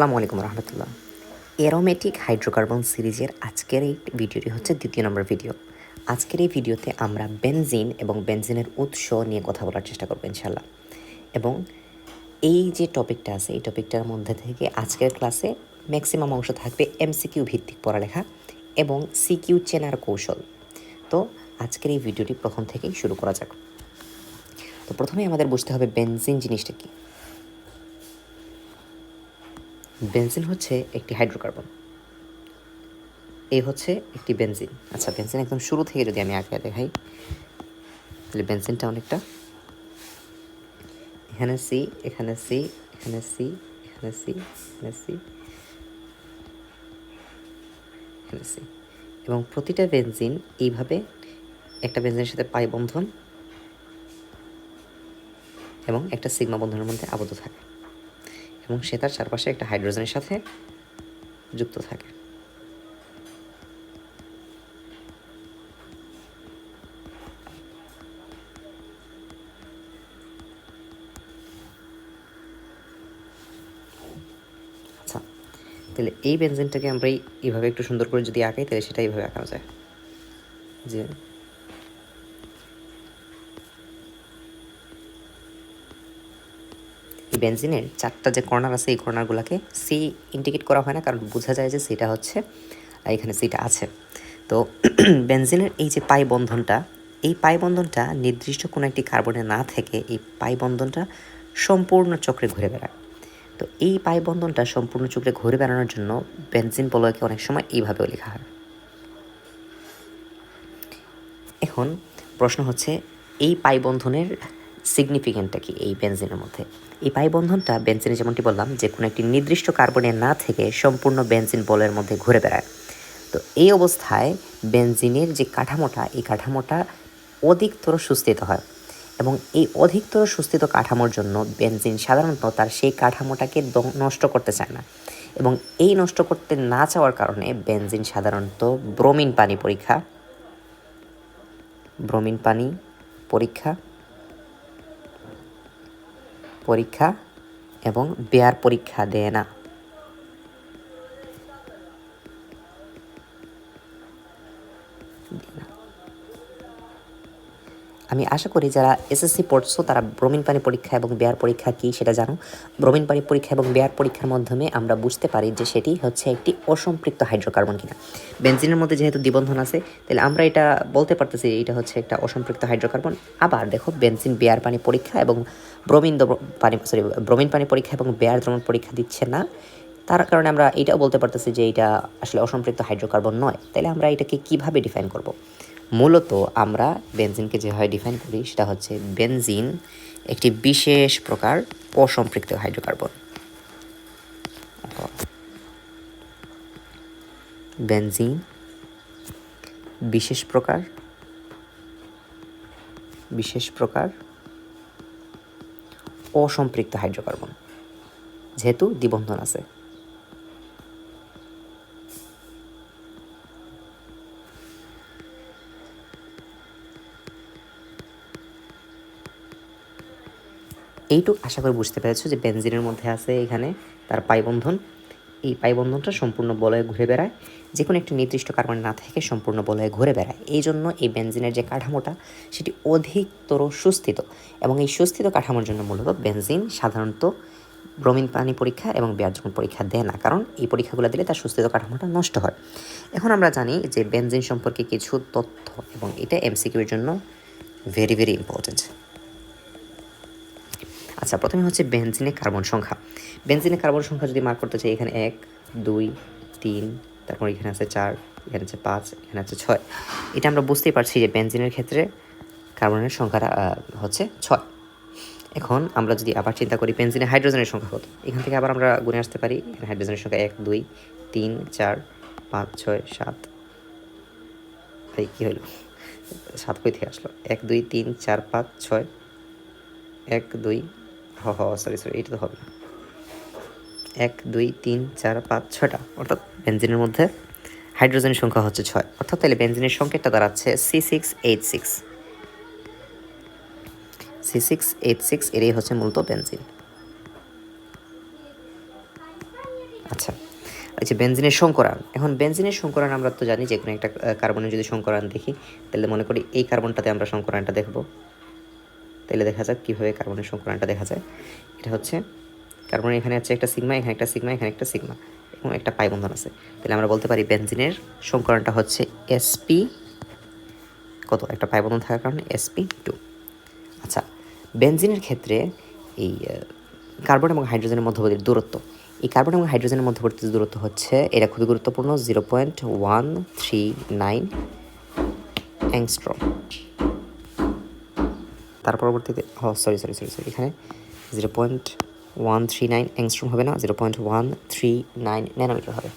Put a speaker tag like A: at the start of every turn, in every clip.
A: আসসালামু আলাইকুম রহমতুল্লাহ। Aromatic hydrocarbon সিরিজের আজকের এই ভিডিওটি হচ্ছে দ্বিতীয় নম্বর ভিডিও। আজকের এই ভিডিওতে আমরা বেনজিন এবং বেনজিনের উৎস নিয়ে কথা বলার চেষ্টা করব ইনশাল্লাহ এবং এই যে টপিকটা আছে, এই টপিকটার মধ্যে থেকে আজকের ক্লাসে ম্যাক্সিমাম অংশ থাকবে এমসিকিউ ভিত্তিক পড়ালেখা এবং সিকিউ চেনার কৌশল। তো আজকের এই ভিডিওটি প্রথম থেকেই শুরু করা যাক। তো প্রথমে আমাদের বুঝতে হবে বেনজিন জিনিসটা কী। বেনজিন হচ্ছে একটি হাইড্রোকার্বন। এই হচ্ছে একটি বেনজিন। আচ্ছা বেনজিন একদম শুরু থেকে যদি আমি আগে দেখাই, তাহলে বেনজিনটা অনেকটা। এখানে সি এখানে সি এখানে সি এখানে সি এখানে সি এখানে সি। এবং প্রতিটা বেনজিন এইভাবে একটা বেনজিনের সাথে পাই বন্ধন এবং একটা সিগমা বন্ধনের মধ্যে আবদ্ধ থাকে। এবং সে তার চারপাশে একটা হাইড্রোজেনের সাথে যুক্ত থাকে। আচ্ছা তাহলে এই বেনজিনটাকে আমরা এই- এইভাবে একটু সুন্দর করে যদি আঁকাই, তাহলে সেটা এইভাবে আঁকানো যায়। যে এই বেনজিনের চারটা যে কর্নার আছে, এই কর্নারগুলোকে সি ইন্ডিকেট করা হয় না, কারণ বোঝা যায় যে সেটা হচ্ছে এখানে সিটা আছে। তো বেনজিনের এই যে পাই বন্ধনটা, এই পাই বন্ধনটা নির্দিষ্ট কোনো একটি কার্বনে না থেকে এই পাই বন্ধনটা সম্পূর্ণ চক্রে ঘুরে বেড়ায়। তো এই পাই বন্ধনটা সম্পূর্ণ চক্রে ঘুরে বেড়ানোর জন্য বেনজিন বলয়কে অনেক সময় এইভাবেও লেখা হয়। এখন প্রশ্ন হচ্ছে, এই পাই বন্ধনের সিগনিফিকেন্টটা কি এই বেনজিনের মধ্যে? এই পাই বন্ধনটা বেনজিনে যেমনটি বললাম, যে কোনো একটি নির্দিষ্ট কার্বনে না থেকে সম্পূর্ণ বেনজিন বলের মধ্যে ঘুরে বেড়ায়। তো এই অবস্থায় বেনজিনের যে কাঠামোটা, এই কাঠামোটা অধিকতর সুস্থিত হয় এবং এই অধিকতর সুস্থিত কাঠামোর জন্য বেনজিন সাধারণত তার সেই কাঠামোটাকে নষ্ট করতে চায় না এবং এই নষ্ট করতে না চাওয়ার কারণে বেনজিন সাধারণত ব্রোমিন পানি পরীক্ষা ব্রোমিন পানি পরীক্ষা পরীক্ষা এবং বেয়ার পরীক্ষা দেয় না। আমি আশা করি যারা এসএসসি পড়ছো, তারা ব্রমিন পানি পরীক্ষা এবং বেয়ার পরীক্ষা কী সেটা জানো। ব্রমিন পানি পরীক্ষা এবং বেয়ার পরীক্ষার মাধ্যমে আমরা বুঝতে পারি যে সেটি হচ্ছে একটি অসম্পৃক্ত হাইড্রোকার্বন কিনা। বেনজিনের মধ্যে যেহেতু দ্বিবন্ধন আছে, তাহলে আমরা এটা বলতে পারতেছি এটা হচ্ছে একটা অসম্পৃক্ত হাইড্রোকার্বন। আবার দেখো, বেনজিন বেয়ার পানি পরীক্ষা এবং ব্রোমিন পানি সরি ব্রোমিন পানি পরীক্ষা এবং বেয়ার দ্রবণ পরীক্ষা দিচ্ছে না। তার কারণে আমরা এটাও বলতে পারতেছি যে এটা আসলে অসম্পৃক্ত হাইড্রোকার্বন নয়। তাহলে আমরা এটাকে কীভাবে ডিফাইন করব? মূলত আমরা বেনজিনকে যেভাবে ডিফাইন করি সেটা হচ্ছে বেনজিন একটি বিশেষ প্রকার অসম্পৃক্ত হাইড্রোকার্বন। বেনজিন বিশেষ প্রকার বিশেষ প্রকার অসম্পৃক্ত হাইড্রোকার্বন, যেহেতু দ্বিবন্ধন আছে। এইটুক আশা করি বুঝতে পেরেছ যে বেনজিনের মধ্যে আছে এখানে তার পাইবন্ধন। এই পাইবন্ধনটা সম্পূর্ণ বলয়ে ঘুরে বেড়ায়। যে কোনো একটি নির্দিষ্ট কার্বন না থেকে সম্পূর্ণ বলয়ে ঘুরে বেড়ায়। এই জন্য এই বেনজিনের যে কাঠামোটা, সেটি অধিকতর সুস্থিত এবং এই সুস্থিত কাঠামোর জন্য মূলত বেনজিন সাধারণত ব্রমিন পানি পরীক্ষা এবং বেয়ার্জন পরীক্ষা দেয় না, কারণ এই পরীক্ষাগুলো দিলে তার সুস্থিত কাঠামোটা নষ্ট হয়। এখন আমরা জানি যে বেনজিন সম্পর্কে কিছু তথ্য এবং এটা এমসিকিউর জন্য ভেরি ভেরি ইম্পর্টেন্ট আচ্ছা প্রথমে হচ্ছে বেনজিনের কার্বন সংখ্যা। বেনজিনের কার্বন সংখ্যা যদি মার্ক করতে চাই, এখানে এক, দুই, তিন, তারপর এখানে আছে চার, এখানে আছে পাঁচ, এখানে আছে ছয়। এটা আমরা বুঝতেই পারছি যে বেনজিনের ক্ষেত্রে কার্বনের সংখ্যাটা হচ্ছে ছয়। এখন আমরা যদি আবার চিন্তা করি বেনজিনের হাইড্রোজেনের সংখ্যা কত? এখান থেকে আবার আমরা গুনে আসতে পারি, এখানে হাইড্রোজেনের সংখ্যা এক, দুই, তিন, চার, পাঁচ, ছয়, সাত। এই কী হলো? সাত কই থেকে আসলো? এক, দুই, তিন, চার, পাঁচ, ছয়। এক, দুই হ হ সরি সরি এইটা তো হবে। এক, দুই, তিন, চার, পাঁচ ছটা অর্থাৎ বেঞ্জিনের মধ্যে হাইড্রোজেনের সংখ্যা হচ্ছে ছয়। অর্থাৎ তাহলে বেঞ্জিনের সংকেতটা দাঁড়াচ্ছে C six eight six C six eight six এরই হচ্ছে মূলত বেনজিন আচ্ছা আচ্ছা বেনজিনের সংকরান এখন বেঞ্জিনের সংকরান আমরা তো জানি যে কোনো একটা কার্বনের যদি সংকরান দেখি, তাহলে মনে করি এই কার্বনটাতে আমরা সংকরানটা দেখব। তাহলে দেখা যাক কীভাবে কার্বনের সংকরানটা দেখা যায়। এটা হচ্ছে কার্বনের এখানে আছে একটা সিগমা, এখানে একটা সিগমা, এখানে একটা সিগমা এবং একটা পাই বন্ধন আছে। তাহলে আমরা বলতে পারি বেনজিনের সংকলনটা হচ্ছে এসপি কত? একটা পাই বন্ধন থাকার কারণে এসপি টু। আচ্ছা বেনজিনের ক্ষেত্রে এই কার্বন এবং হাইড্রোজেনের মধ্যবর্তী দূরত্ব। এই কার্বন এবং হাইড্রোজেনের মধ্যবর্তী দূরত্ব হচ্ছে, এটা খুবই গুরুত্বপূর্ণ zero point one three nine angstrom তার পরবর্তীতে ও সরি সরি সরি সরি এখানে zero point one three nine angstrom হবে না zero point one three nine nanometre হবে।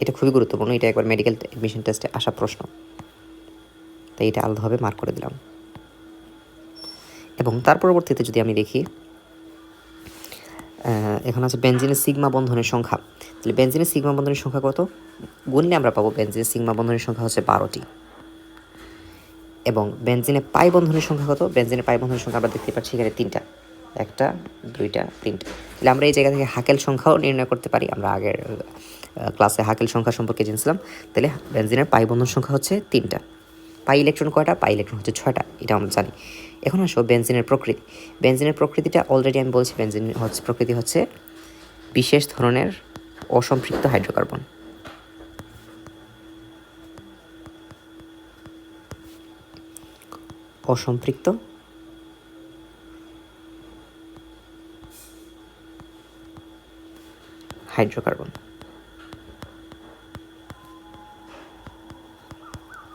A: এটা খুবই গুরুত্বপূর্ণ, এটা একবার মেডিকেল অ্যাডমিশন টেস্টে আসা প্রশ্ন। তাই এটা আলাদাভাবে মার্ক করে দিলাম। এবং তার পরবর্তীতে যদি আমি দেখি এখন আছে বেঞ্জিনের সিগমা বন্ধনের সংখ্যা। তাহলে বেঞ্জিনের সিগমা বন্ধনের সংখ্যা কত? গুনলে আমরা পাবো বেঞ্জিনের সিগমা বন্ধনের সংখ্যা হচ্ছে বারোটি। এবং বেনজিনে পাই বন্ধনের সংখ্যা কত? বেনজিনের পাই বন্ধনের সংখ্যা আমরা দেখতে পাচ্ছি এখানে তিনটা। একটা, দুইটা, তিনটা। তাহলে আমরা এই জায়গা থেকে হাকেল সংখ্যাও নির্ণয় করতে পারি। আমরা আগের ক্লাসে হাকেল সংখ্যা সম্পর্কে জেনেছিলাম। তাহলে বেঞ্জিনের পাই বন্ধন সংখ্যা হচ্ছে তিনটা। পাই ইলেকট্রন কয়টা? পাই ইলেকট্রন হচ্ছে ছয়টা। এটা আমরা জানি। এখন আসো বেনজিনের প্রকৃতি। বেনজিনের প্রকৃতিটা অলরেডি আমি বলছি, বেনজিন হচ্ছে, প্রকৃতি হচ্ছে বিশেষ ধরনের অসম্পৃক্ত হাইড্রোকার্বন। অসম্পৃক্ত। হাইড্রোকার্বন।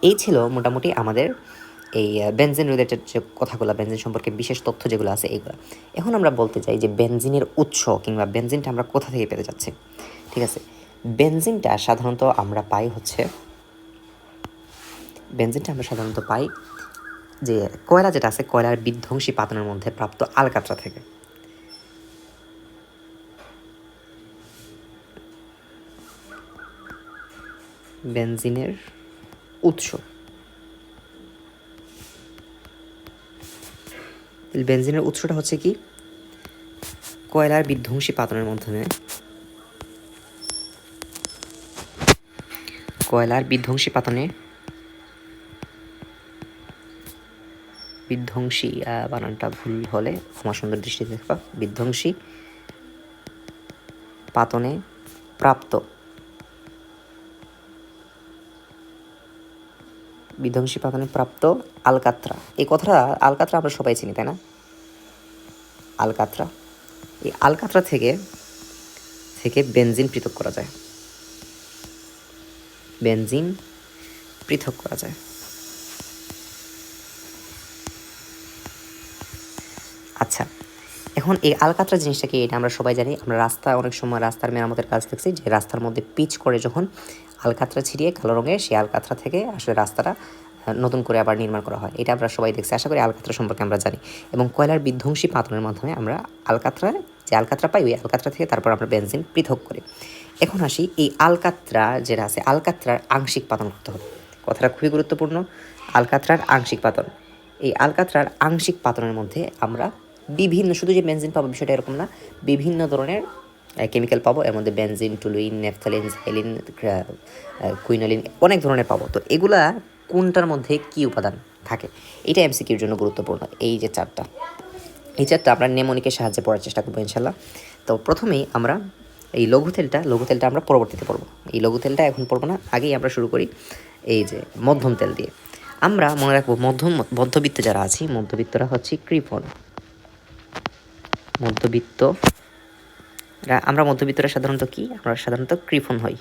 A: এই ছিল মোটামুটি আমাদের এই বেনজিন রিলেটেড যে কথাগুলো বেনজিন সম্পর্কে বিশেষ তথ্য যেগুলো আছে এইগুলো এখন আমরা বলতে চাই যে বেনজিনের উৎস কিংবা বেনজিনটা আমরা কোথা থেকে পেতে যাচ্ছি, ঠিক আছে? বেনজিনটা সাধারণত আমরা পাই হচ্ছে বেনজিনটা আমরা সাধারণত পাই যে কয়লা যেটা আছে, কয়লার বিধ্বংসী পাতনের মধ্যে প্রাপ্ত আলকাত্রা থেকে। বেনজিনের উৎস। বেনজিনের উৎসটা হচ্ছে কি? কয়লার বিধ্বংসী পাতনের মাধ্যমে। কয়লার বিধ্বংসী পাতনে বিধ্বংসী বানানটা ভুল হলে আমার সুন্দর দৃষ্টিতে দেখবা। বিধ্বংসী পাতনে প্রাপ্ত বিধ্বংসী পাতনে প্রাপ্ত আলকাত্রা। এই কথাটা আলকাত্রা আমরা সবাই চিনি, তাই না? আলকাত্রা। এই আলকাত্রা থেকে থেকে বেনজিন পৃথক করা যায়। বেনজিন পৃথক করা যায়। আচ্ছা এখন এই আলকাতরা জিনিসটা কি? এটা আমরা সবাই জানি। আমরা রাস্তা, অনেক সময় রাস্তার মেরামতের কাজ দেখছি যে রাস্তার মধ্যে পিচ করে যখন আলকাতরা ছিঁড়িয়ে কালো রঙের সেই আলকাতরা থেকে আসলে রাস্তাটা নতুন করে আবার নির্মাণ করা হয়। এটা আমরা সবাই দেখছি। আশা করি আলকাতরা সম্পর্কে আমরা জানি। এবং কয়লার বিধ্বংসী পাতনের মাধ্যমে আমরা আলকাতরা, যে আলকাতরা পাই, ওই আলকাতরা থেকে তারপর আমরা বেনজিন পৃথক করি। এখন আসি এই আলকাতরা যেটা আছে, আলকাতরার আংশিক পাতন করতে হবে। কথাটা খুবই গুরুত্বপূর্ণ। আলকাতরার আংশিক পাতন। এই আলকাতরার আংশিক পাতনের মধ্যে আমরা বিভিন্ন, শুধু যে বেনজিন পাবো বিষয়টা এরকম না, বিভিন্ন ধরনের কেমিক্যাল পাবো, এর মধ্যে বেনজিন টুলুইন নেফথালিন হেলিন কুইনালিন অনেক ধরনের পাবো। তো এগুলা কোনটার মধ্যে কি উপাদান থাকে? এটা এমসিকিউর জন্য গুরুত্বপূর্ণ, এই যে চারটা। এই চারটা আমরা নেমোনিকের সাহায্যে পড়ার চেষ্টা করব ইনশাল্লাহ তো প্রথমেই আমরা এই লঘু তেলটা লঘু তেলটা আমরা পরবর্তীতে পড়ব। এই লঘু তেলটা এখন পড়ব না, আগেই আমরা শুরু করি এই যে মধ্যম তেল দিয়ে। আমরা মনে রাখব, মধ্যম, মধ্যবিত্ত যারা আছি, মধ্যবিত্তরা হচ্ছে কৃপণ। মধ্যবিত্ত আমরা মধ্যবিত্তরা সাধারণত কি? আমরা সাধারণত কৃপণ হই।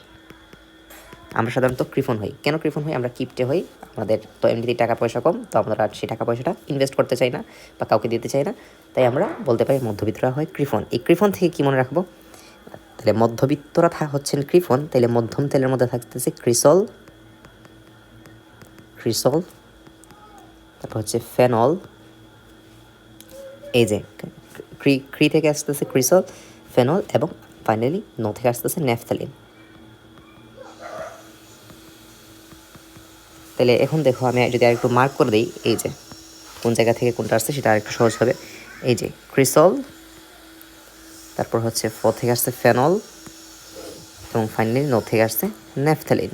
A: আমরা সাধারণত কৃপণ হই। কেন কৃপণ হই? আমরা কিপটে হই। আমাদের তো এমনিতেই টাকা পয়সা কম, তো আমরা আর সেই টাকা পয়সাটা ইনভেস্ট করতে চাই না বা কাউকে দিতে চাই না। তাই আমরা বলতে পারি মধ্যবিত্তরা হয় কৃপণ। এই কৃপণ থেকে কী মনে রাখব? তাহলে মধ্যবিত্তরা থা হচ্ছেন কৃপণ তাহলে মধ্যম তেলের মধ্যে থাকতেছে ক্রিসল ক্রিসল, তারপর হচ্ছে ফেনল। এই যে ক্রি ক্রি থেকে আসতেছে ক্রিসল। ফেনল এবং ফাইনালি ন থেকে আসতেছে ন্যাফথালিন তাহলে এখন দেখো আমি যদি আরেকটু মার্ক করে দিই, এই যে কোন জায়গা থেকে কোনটা আসছে সেটা আরেকটু সহজ হবে। এই যে ক্রিসল তারপর হচ্ছে ফ থেকে আসছে ফেনল এবং ফাইনালি নো থেকে আসছে ন্যাফথ্যালিন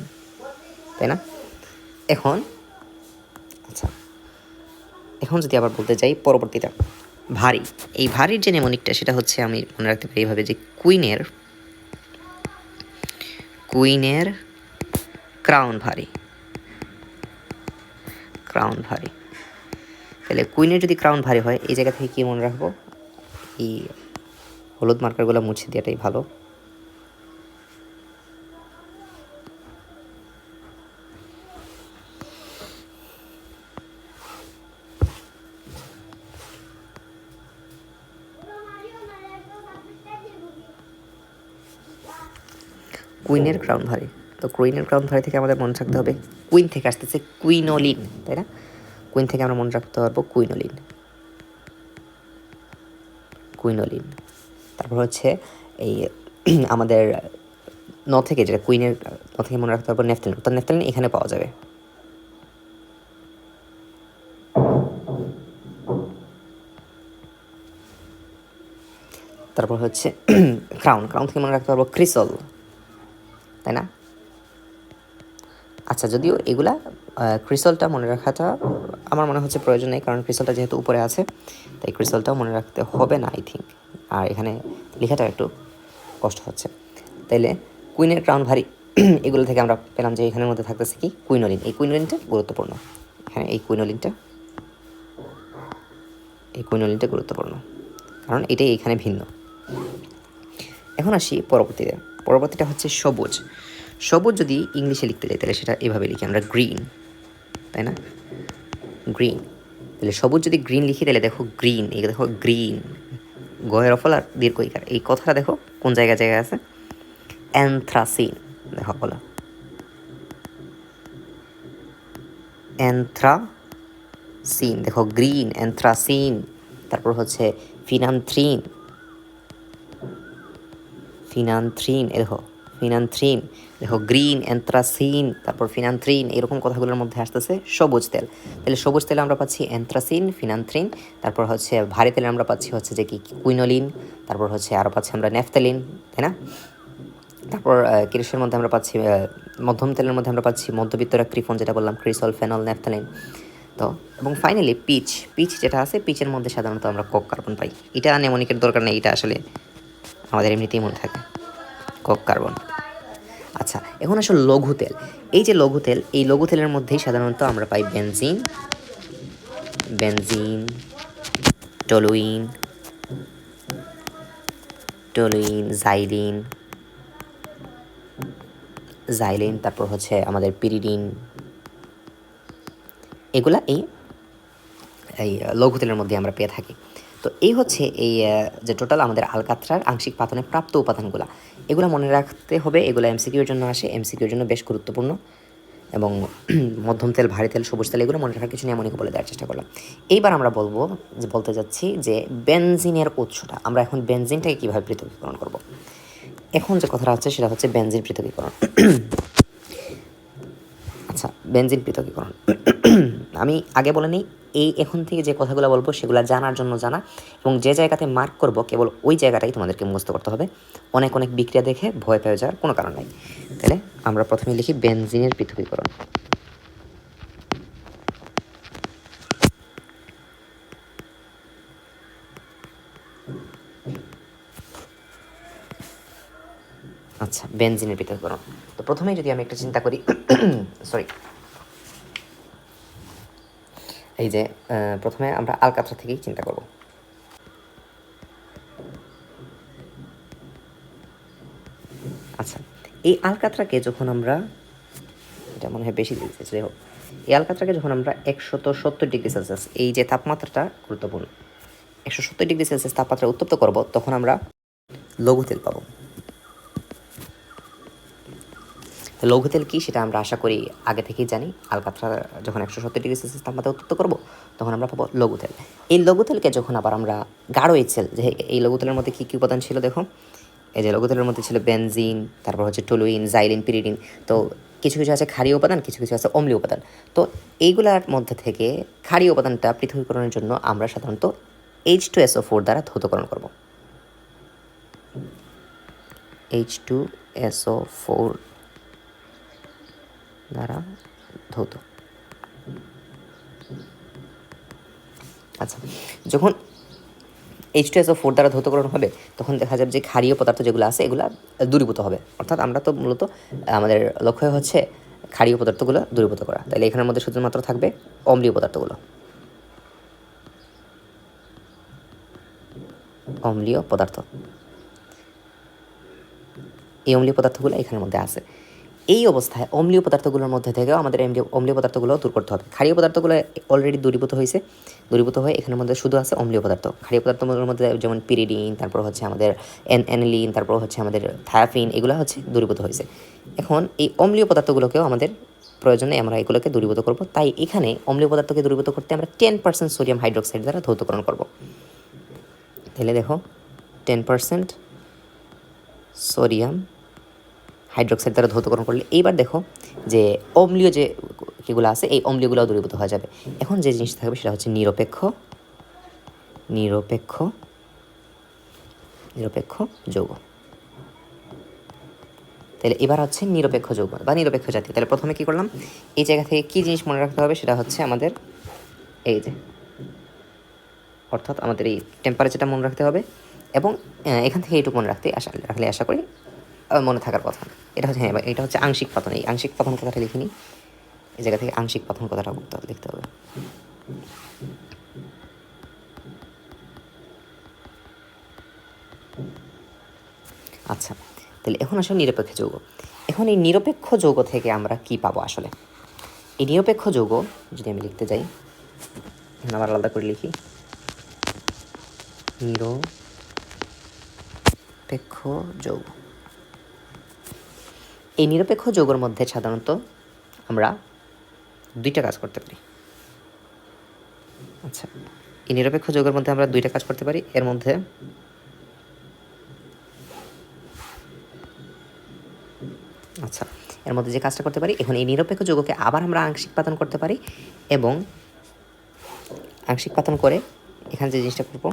A: তাই না? এখন আচ্ছা এখন যদি আবার বলতে যাই পরবর্তীটা। ভারী। এই ভারীর যে নেমনিকটা সেটা হচ্ছে আমি মনে রাখতে পারি এইভাবে যে কুইনের কুইনের ক্রাউন ভারী। ক্রাউন ভারী। তাহলে কুইনের যদি ক্রাউন ভারী হয়, এই জায়গা থেকে কী মনে রাখব? এই হলুদ মার্কারগুলো মুছে দেওয়াটাই ভালো। কুইনের ক্রাউন ভারী তো কুইনের ক্রাউন ভারী থেকে আমাদের মনে রাখতে হবে কুইন থেকে আসতেছে কুইনোলিন তাই না? কুইন থেকে আমরা মনে রাখতে পারব কুইনোলিন কুইনোলিন তারপর হচ্ছে এই আমাদের ন থেকে যেটা কুইনের ন থেকে মনে রাখতে পারব নেফতালিন তো নেফতালিন এখানে পাওয়া যাবে। তারপর হচ্ছে ক্রাউন ক্রাউন থেকে মনে রাখতে পারব ক্রিসল তাই না? আচ্ছা যদিও এগুলা ক্রিসলটা মনে রাখাটা আমার মনে হচ্ছে প্রয়োজন নেই, কারণ ক্রিসলটা যেহেতু উপরে আছে, তাই ক্রিসলটাও মনে রাখতে হবে না আই থিঙ্ক আর এখানে লেখাটা একটু কষ্ট হচ্ছে। তাইলে কুইনের ক্রাউন ভারী, এগুলো থেকে আমরা পেলাম যে এখানের মধ্যে থাকতেছে কি? কুইনোলিন এই কুইনোলিনটা গুরুত্বপূর্ণ। হ্যাঁ এই কুইনোলিনটা এই কুইনোলিনটা গুরুত্বপূর্ণ। কারণ এটাই এখানে ভিন্ন। এখন আসি পরবর্তীতে। পরবর্তীটা হচ্ছে সবুজ। সবুজ যদি ইংলিশে লিখতে যাই, তাহলে সেটা এভাবে লিখি আমরা গ্রিন, তাই না? গ্রিন। তাহলে সবুজ যদি গ্রিন লিখি, তাহলে দেখো গ্রিন, এই দেখো গ্রিন। গয়ের ফল আর দীর্ঘ ইকার। এই কথাটা দেখো কোন জায়গায় জায়গায় আছে? অ্যান্থ্রাসিন, দেখো বলো। অ্যান্থ্রাসিন, দেখো গ্রিন, অ্যান্থ্রাসিন। তারপর হচ্ছে ফিনান্থ্রিন। ফিনান্থ্রিন, এ দেখো, ফিনান্থ্রিন, দেখো, গ্রিন, অ্যান্থ্রাসিন, তারপর ফিনান্থ্রিন, এরকম কথাগুলোর মধ্যে আসতেছে সবুজ তেল। তাহলে সবুজ তেলে আমরা পাচ্ছি অ্যান্থ্রাসিন, ফিনান্থ্রিন, তারপর হচ্ছে ভারী তেলে আমরা পাচ্ছি হচ্ছে যে কি, কুইনোলিন, তারপর হচ্ছে আরও পাচ্ছি আমরা নেফতালিন তাই না? তারপর কিরিসের মধ্যে আমরা পাচ্ছি মধ্যম তেলের মধ্যে আমরা পাচ্ছি মধ্যবিত্তরা ক্রিফন যেটা বললাম ক্রিসল ফেনল নেফথালিন তো, এবং ফাইনালি পিচ পিচ যেটা আছে, পিচের মধ্যে সাধারণত আমরা কক কার্বন পাই। এটা নেমনিকের দরকার নেই, এটা আসলে আমাদের এমনিতেই মনে থাকে। কক কার্বন। আচ্ছা এখন আসলে লঘু তেল। এই যে লঘু তেল, এই লঘু তেলের মধ্যেই সাধারণত আমরা পাই benzene benzene, toluene toluene, xylene xylene, তারপর হচ্ছে আমাদের পিরিডিন। এগুলা এই এই লঘু তেলের মধ্যে আমরা পেয়ে থাকি। তো এই হচ্ছে এই যে টোটাল আমাদের আলকাত্রার আংশিক পাতনে প্রাপ্ত উপাদানগুলো। এগুলো মনে রাখতে হবে, এগুলো এমসিকিউর জন্য আসে। এমসিকিউর জন্য বেশ গুরুত্বপূর্ণ। এবং মধ্যম তেল, ভারী তেল, সবুজ তেল, এগুলো মনে রাখার কিছু নিয়ে নিয়মনিক বলে দেওয়ার চেষ্টা করলাম। এইবার আমরা বলব, যে বলতে যাচ্ছি যে বেনজিনের উৎসটা, আমরা এখন বেনজিনটাকে কীভাবে পৃথকীকরণ করব? এখন যে কথাটা হচ্ছে, সেটা হচ্ছে বেনজিন পৃথকীকরণ। আচ্ছা বেনজিন পৃথকীকরণ। আমি আগে বলে নিই, এই এখন থেকে যে কথাগুলো বলব সেগুলো জানার জন্য জানা এবং যে জায়গাতে মার্ক করব কেবল ওই জায়গাটাই তোমাদেরকে মুখস্থ করতে হবে। অনেক অনেক বিক্রিয়া দেখে ভয় পেয়ে যাওয়ার কোনো কারণ নাই। তাহলে আমরা প্রথমে লিখি বেনজিনের পৃথকীকরণ। আচ্ছা বেনজিনের পৃথকীকরণ। তো প্রথমেই যদি আমি একটা চিন্তা করি সরি এই যে প্রথমে আমরা আলকাত্রা থেকেই চিন্তা করব। আচ্ছা এই আলকাত্রাকে যখন আমরা, এটা মনে হয় বেশি দিয়েছে যাই হোক। এই আলকাত্রাকে যখন আমরা একশত সত্তর ডিগ্রি সেলসিয়াস, এই যে তাপমাত্রাটা গুরুত্বপূর্ণ একশো সত্তর ডিগ্রি সেলসিয়াস তাপমাত্রা উত্তপ্ত করব, তখন আমরা লঘু তেল পাবো। তো লঘু তেল কী সেটা আমরা আশা করি আগে থেকেই জানি। আলকাত্রা যখন একশো সত্তর ডিগ্রি সেলসিয়াস তাপমাত্রা উত্তপ্ত করব, তখন আমরা পাবো লঘু তেল এই লঘু তেলকে যখন আবার আমরা গাঢ় এক্সেল যে এই লঘু তেলের মধ্যে কী কী উপাদান ছিল দেখো? এই যে লঘু তেলের মধ্যে ছিল বেনজিন তারপর হচ্ছে টলুইন জাইলিন পিরিডিন তো কিছু কিছু আছে ক্ষারীয় উপাদান, কিছু কিছু আছে অম্লীয় উপাদান। তো এইগুলার মধ্যে থেকে ক্ষারীয় উপাদানটা পৃথকীকরণের জন্য আমরা সাধারণত এইচ টু এসও ফোর দ্বারা ধৌতকরণ করব। এইচ টু এসও ফোর দ্বারা ধৌত। আচ্ছা যখন এইচ টু এসও ফোর দ্বারা ধৌতকরণ হবে, তখন দেখা যাবে যে ক্ষারীয় পদার্থ যেগুলো আছে, এগুলো দূরীভূত হবে। অর্থাৎ আমরা তো মূলত আমাদের লক্ষ্য হচ্ছে ক্ষারীয় পদার্থগুলো দূরীভূত করা। তাহলে এখানের মধ্যে শুধুমাত্র থাকবে অম্লীয় পদার্থগুলো। অম্লীয় পদার্থ। এই অম্লীয় পদার্থগুলো এখানের মধ্যে আছে। এই অবস্থায় অম্লীয় পদার্থগুলোর মধ্যে থেকেও আমাদের অম্লীয় পদার্থগুলো দূর করতে হবে। ক্ষারীয় পদার্থগুলো অলরেডি দূরীভূত হয়েছে। দূরীভূত হয়ে এখানের মধ্যে শুধু আছে অম্লীয় পদার্থ। ক্ষারীয় পদার্থগুলোর মধ্যে যেমন পিরিডিন তারপর হচ্ছে আমাদের এন অ্যানিলিন তারপর হচ্ছে আমাদের থায়াফিন এগুলো হচ্ছে দূরীভূত হয়েছে। এখন এই অম্লীয় পদার্থগুলোকেও আমাদের প্রয়োজনে আমরা এগুলোকে দূরীভূত করব। তাই এখানে অম্লীয় পদার্থকে দূরীভূত করতে আমরা টেন পার্সেন্ট সোডিয়াম হাইড্রোক্সাইড দ্বারা ধৌতকরণ করব। তাহলে দেখো টেন পার্সেন্ট সোডিয়াম হাইড্রোক্সাইড দ্বারা ধৌতকরণ করলে, এইবার দেখো যে অম্লীয় যে যেগুলো আছে, এই অম্লীয়গুলোও দূরীভূত হয়ে যাবে। এখন যে জিনিসটা থাকবে সেটা হচ্ছে নিরপেক্ষ নিরপেক্ষ নিরপেক্ষ যৌগ। তাহলে এবার হচ্ছে নিরপেক্ষ যৌগ বা নিরপেক্ষ জাতি। তাহলে প্রথমে কি করলাম? এই জায়গা থেকে কি জিনিস মনে রাখতে হবে? সেটা হচ্ছে আমাদের এই যে, অর্থাৎ আমাদের এই টেম্পারেচারটা মনে রাখতে হবে এবং এখান থেকে এইটুকু মনে রাখতে আশা, রাখলে আশা করি মনে থাকার কথা। এটা হচ্ছে হ্যাঁ এটা হচ্ছে আংশিক পাতন। এই আংশিক পাতন কথাটা লিখিনি। এই জায়গা থেকে আংশিক পাতন কথাটা লিখতে হবে। আচ্ছা তাহলে এখন আসলে নিরপেক্ষ যৌগ। এখন এই নিরপেক্ষ যৌগ থেকে আমরা কি পাবো আসলে? এই নিরপেক্ষ যৌগ, যদি আমি লিখতে যাই, আবার আলাদা করে লিখি। নিরপেক্ষ যৌগ। এই নিরপেক্ষ যৌগের মধ্যে সাধারণত আমরা দুইটা কাজ করতে পারি। আচ্ছা এই নিরপেক্ষ যোগের মধ্যে আমরা দুইটা কাজ করতে পারি। এর মধ্যে আচ্ছা এর মধ্যে যে কাজটা করতে পারি, এখন এই নিরপেক্ষ যৌগকে আবার আমরা আংশিক পাতন করতে পারি এবং আংশিক পাতন করে এখানে যে জিনিসটা করব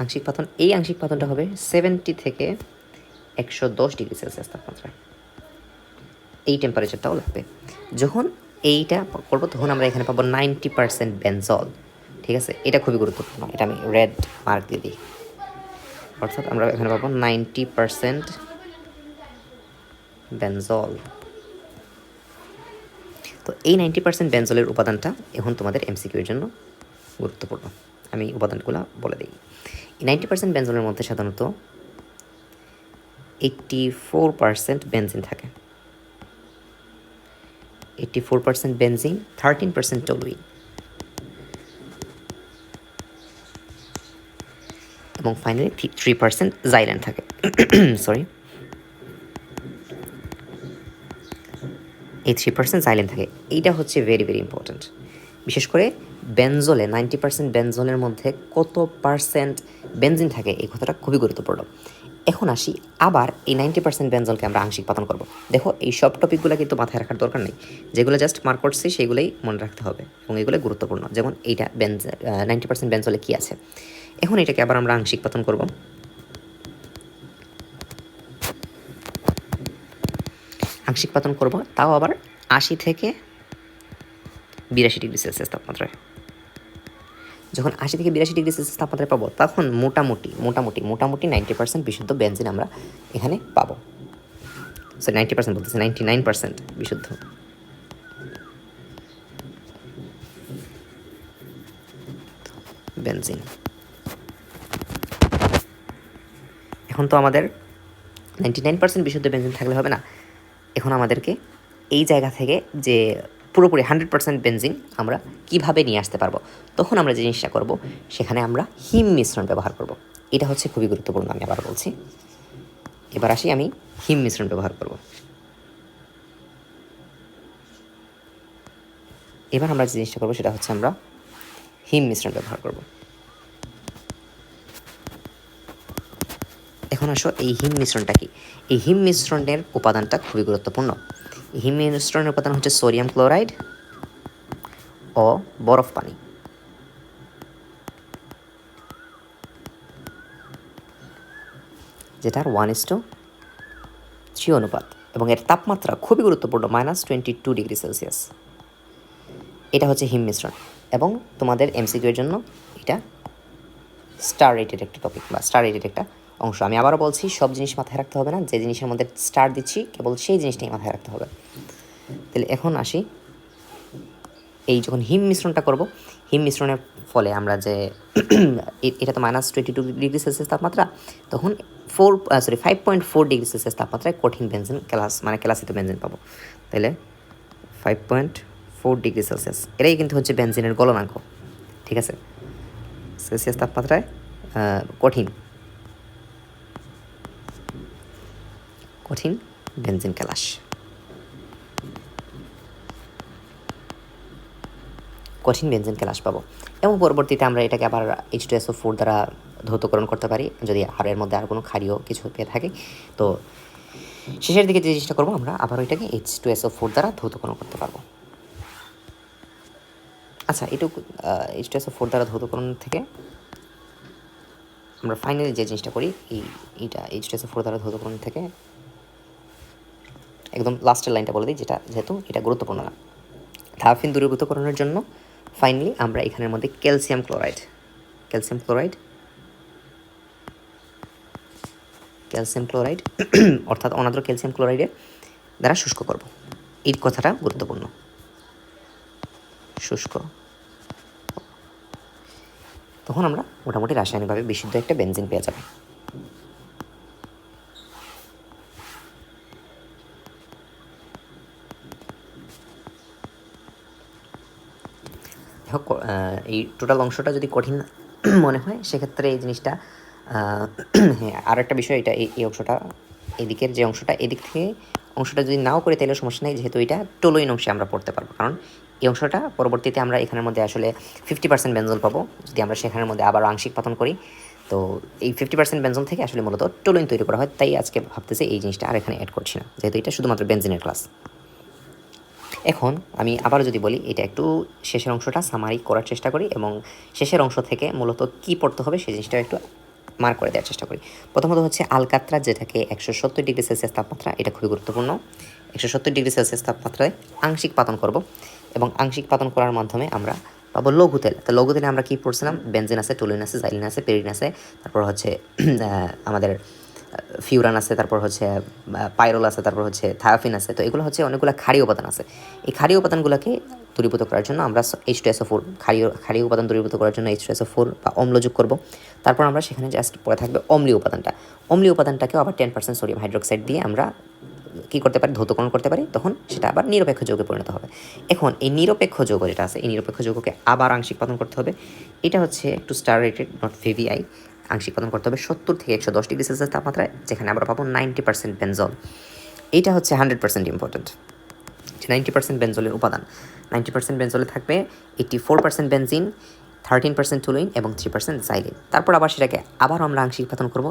A: আংশিক পাতন, এই আংশিক পাতনটা হবে সেভেন্টি থেকে একশো দশ ডিগ্রি সেলসিয়াস তাপমাত্রায়। এই টেম্পারেচারটাও লাগবে। যখন এইটা করব, তখন আমরা এখানে পাবো নাইনটি পার্সেন্ট বেনজল ঠিক আছে? এটা খুবই গুরুত্বপূর্ণ, এটা আমি রেড মার্ক দিয়ে দিই। অর্থাৎ আমরা এখানে পাবো নাইনটি পার্সেন্ট বেনজল তো এই নাইনটি পার্সেন্ট বেনজলের উপাদানটা এখন তোমাদের এমসিকিউর জন্য গুরুত্বপূর্ণ। আমি উপাদানগুলো বলে দিই। নাইনটি পার্সেন্ট বেনজলের মধ্যে সাধারণত এইট্টি ফোর পার্সেন্ট বেনজিন থাকে। Eighty four percent benzene thirteen percent toluene এবং ফাইনালি থ্রি পার্সেন্ট জাইলেন থাকে। সরি এই থ্রি পার্সেন্ট সাইলেন্ট থাকে। এইটা হচ্ছে ভেরি ভেরি ইম্পর্ট্যান্ট বিশেষ করে বেনজলে নাইনটি পার্সেন্ট বেনজলের মধ্যে কত পার্সেন্ট বেনজিন থাকে, এই কথাটা খুবই গুরুত্বপূর্ণ। এখন আসি, আবার এই নাইনটি পার্সেন্ট বেনজলকে আমরা আংশিক পাতন করব। দেখো, এই সব টপিকগুলো কিন্তু মাথায় রাখার দরকার নেই। যেগুলো জাস্ট মার্ক করছি সেগুলোই মনে রাখতে হবে এবং এগুলো গুরুত্বপূর্ণ। যেমন এইটা বেনজ নাইনটি পার্সেন্ট বেনজলে কী আছে? এখন এটাকে আবার আমরা আংশিক পাতন করব। আংশিক পাতন করব, তাও আবার আশি থেকে বিরাশি ডিগ্রি সেলসিয়াস তাপমাত্রায়। যখন আশি থেকে বিরাশি ডিগ্রি সেলসিয়াস তাপমাত্রায় পাবো, তখন মোটামুটি মোটামুটি মোটামুটি নাইনটি পার্সেন্ট বিশুদ্ধ বেঞ্জিন আমরা এখানে পাবো। সরি নাইনটি পার্সেন্ট বলতেছি নাইনটি নাইন পার্সেন্ট বিশুদ্ধ। বেনজিন এখন তো আমাদের নাইনটি নাইন পার্সেন্ট বিশুদ্ধ বেনজিন থাকলে হবে না। এখন আমাদেরকে এই জায়গা থেকে যে পুরোপুরি হান্ড্রেড পার্সেন্ট বেনজিন আমরা কীভাবে নিয়ে আসতে পারব? তখন আমরা যে জিনিসটা করব, সেখানে আমরা হিম মিশ্রণ ব্যবহার করব। এটা হচ্ছে খুবই গুরুত্বপূর্ণ, আমি আবার বলছি। এবার আসি আমি হিম মিশ্রণ ব্যবহার করব। এবার আমরা যে জিনিসটা করব, সেটা হচ্ছে আমরা হিম মিশ্রণ ব্যবহার করব। এখন আসো এই হিম মিশ্রণটা কি? এই হিম মিশ্রণের উপাদানটা খুবই গুরুত্বপূর্ণ। হিমিউনোস্টনের উপাদান হচ্ছে সোডিয়াম ক্লোরাইড ও বরফ পানি। যেটার ওয়ান ইস টু থ্রি অনুপাত এবং এর তাপমাত্রা খুবই গুরুত্বপূর্ণ, minus twenty two degree Celsius. এটা হচ্ছে হিম মিশ্রণ এবং তোমাদের এমসিকিউ এর জন্য এটা স্টার রেটেড একটা টপিক বা স্টার রেটেড একটা অংশ। আমি আবারও বলছি, সব জিনিস মাথায় রাখতে হবে না। যে জিনিসের মধ্যে স্টার দিচ্ছি, কেবল সেই জিনিসটাই মাথায় রাখতে হবে। তাহলে এখন আসি। এই যখন হিম মিশ্রণটা করব, হিম মিশ্রণের ফলে আমরা যে এটা তো minus twenty two degree Celsius তাপমাত্রা, তখন four sorry five point four degree Celsius তাপমাত্রায় কঠিন বেঞ্জিন ক্লাস মানে ক্লাসিত বেঞ্জিন পাবো। তাহলে five point four degree Celsius এটাই কিন্তু হচ্ছে বেঞ্জিনের গলনাঙ্ক, ঠিক আছে? সেলসিয়াস তাপমাত্রায় কঠিন। কঠিন বেঞ্জিন ক্যালাস কঠিন বেঞ্জিন ক্যালাস পাবো। এবং পরবর্তীতে আমরা এটাকে আবার এইচ টু এসও ফোর দ্বারা ধৌতকরণ করতে পারি, যদি আর এর মধ্যে আর কোনো ক্ষারীয় কিছু পেয়ে থাকে। তো শেষের দিকে যে জিনিসটা করব আমরা আবার ওইটাকে এইচ টু এসও ফোর দ্বারা ধৌতকরণ করতে পারব। আচ্ছা এটুকু এইচ টু এসও ফোর দ্বারা ধৌতকরণ থেকে আমরা ফাইনালি যে জিনিসটা করি, এই, এইটা এইচ টু এসও ফোর দ্বারা ধৌতকরণ থেকে একদম লাস্টের লাইনটা বলে দিই, যেটা যেহেতু এটা গুরুত্বপূর্ণ না। থাফিন দূরীভূতকরণের জন্য ফাইনালি আমরা এখানের মধ্যে calcium chloride calcium chloride calcium chloride অর্থাৎ অনাদ্র ক্যালসিয়াম ক্লোরাইডের দ্বারা শুষ্ক করব। এই কথাটা গুরুত্বপূর্ণ। শুষ্ক। তখন আমরা মোটামুটি রাসায়নিকভাবে বিশুদ্ধ একটা বেনজিন পেয়ে যাব দেখো ক- আহ, এই টোটাল অংশটা যদি কঠিন মনে হয়, সেক্ষেত্রে এই জিনিসটা হ্যাঁ আর একটা বিষয় এটা, এই অংশটা, এদিকের যে অংশটা, এদিক থেকে অংশটা যদি নাও করে তাহলে সমস্যা নেই, যেহেতু এটা টোলোইন অংশে আমরা পড়তে পারব। কারণ এই অংশটা পরবর্তীতে আমরা এখানের মধ্যে আসলে ফিফটি পার্সেন্ট বেঞ্জল পাবো, যদি আমরা সেখানের মধ্যে আবার আংশিক পাতন করি। তো এই ফিফটি পার্সেন্ট বেঞ্জল থেকে আসলে মূলত টোলোইন তৈরি করা হয়, তাই আজকে ভাবতেছে এই জিনিসটা আর এখানে অ্যাড করছি না, যেহেতু এটা শুধুমাত্র বেঞ্জিনের ক্লাস এখন আমি আবার যদি বলি, এটা একটু শেষের অংশটা সামারি করার চেষ্টা করি এবং শেষের অংশ থেকে মূলত কী পড়তে হবে সেই জিনিসটা একটু মার করে দেওয়ার চেষ্টা করি। প্রথমত হচ্ছে আলকাত্রা, যেটাকে একশো সত্তর ডিগ্রি সেলসিয়াস তাপমাত্রা, এটা খুবই গুরুত্বপূর্ণ। একশো সত্তর ডিগ্রি সেলসিয়াস তাপমাত্রায় আংশিক পাতন করব এবং আংশিক পাতন করার মাধ্যমে আমরা পাবো লঘু তেল। তো লঘু তেলে আমরা কী পড়ছিলাম? বেনজিন আছে, টুলিন আছে, জাইলিন আছে, পেরিন আছে, তারপর হচ্ছে আমাদের ফিউরান আছে, তারপর হচ্ছে পাইরোল আছে, তারপর হচ্ছে থায়াফিন আছে। তো এগুলো হচ্ছে অনেকগুলো ক্ষারীয় উপাদান আছে। এই ক্ষারীয় উপাদানগুলোকে দূরীভূত করার জন্য আমরা এইচ টু এসও ফোর ক্ষারীয় ক্ষারীয় উপাদান দূরীভূত করার জন্য এইচ টু এসও ফোর বা অম্ল যোগ করব। তারপর আমরা সেখানে জাস্ট পড়ে থাকবে অম্লীয় উপাদানটা। অম্লীয় উপাদানটাকেও আবার টেন পার্সেন্ট সোডিয়াম হাইড্রোক্সাইড দিয়ে আমরা কী করতে পারি? ধৌতকরণ করতে পারি। তখন সেটা আবার নিরপেক্ষ যৌগে পরিণত হবে। এখন এই নিরপেক্ষ যৌগ যেটা আছে, এই নিরপেক্ষ যৌগকে আবার আংশিক পাতন করতে হবে। এটা হচ্ছে একটু স্টার রেটেড নট ভিভিআই আংশিক পাতন করতে হবে সত্তর থেকে একশো দশ ডিগ্রি সেলসিয়াস তাপমাত্রায়, যেখানে আমরা পাবো নাইনটি পার্সেন্ট বেনজল। এইটা হচ্ছে hundred percent important ninety percent বেনজলের উপাদান, নাইনটি পার্সেন্ট বেনজলে থাকবে eighty four percent benzene, thirteen percent toluene এবং থ্রি পার্সেন্ট জাইলিন তারপর আবার সেটাকে আবার আমরা আংশিক পাতন করব,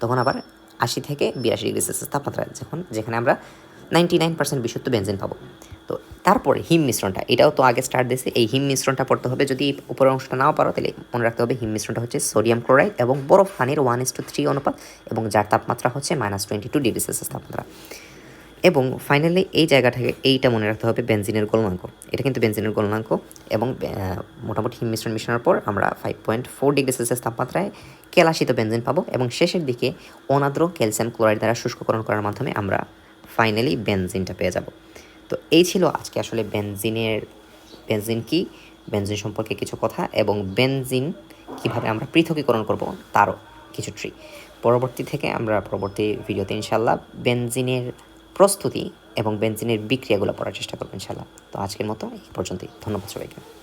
A: তখন আবার আশি থেকে বিরাশি ডিগ্রি সেলসিয়াস তাপমাত্রায়, যখন যেখানে আমরা নাইনটি নাইন পার্সেন্ট বিশুদ্ধ বেনজিন পাবো। তো তারপরে হিম মিশ্রণটা, এটাও তো আগে স্টার্ট দিয়েছে, এই হিম মিশ্রণটা পড়তে হবে। যদি উপরের অংশটা নাও পারো, তাহলে মনে রাখতে হবে হিম মিশ্রণটা হচ্ছে সোডিয়াম ক্লোরাইড এবং বরফ পানির ওয়ান ইস টু থ্রি অনুপাত এবং যার তাপমাত্রা হচ্ছে minus twenty two degree Celsius তাপমাত্রা। এবং ফাইনালি এই জায়গাটাকে, এইটা মনে রাখতে হবে বেনজিনের গলনাঙ্ক। এটা কিন্তু বেনজিনের গলনাঙ্ক এবং মোটামুটি হিম মিশ্রণ মিশানোর পর আমরা five point four degree Celsius তাপমাত্রায় কেলাসিত বেনজিন পাবো এবং শেষের দিকে অনাদ্র ক্যালসিয়াম ক্লোরাইড দ্বারা শুষ্ককরণ করার মাধ্যমে আমরা ফাইনালি বেনজিনটা পেয়ে যাব। তো এই ছিল আজকে আসলে বেনজিনের, বেনজিন কি? বেনজিন সম্পর্কে কিছু কথা এবং বেনজিন কীভাবে আমরা পৃথকীকরণ করব তারও কিছু ট্রি পরবর্তী থেকে আমরা পরবর্তী ভিডিওতে ইনশাল্লাহ বেনজিনের প্রস্তুতি এবং বেনজিনের বিক্রিয়াগুলো পড়ার চেষ্টা করব ইনশাল্লাহ তো আজকের মতো এই পর্যন্তই। ধন্যবাদ সবাইকে।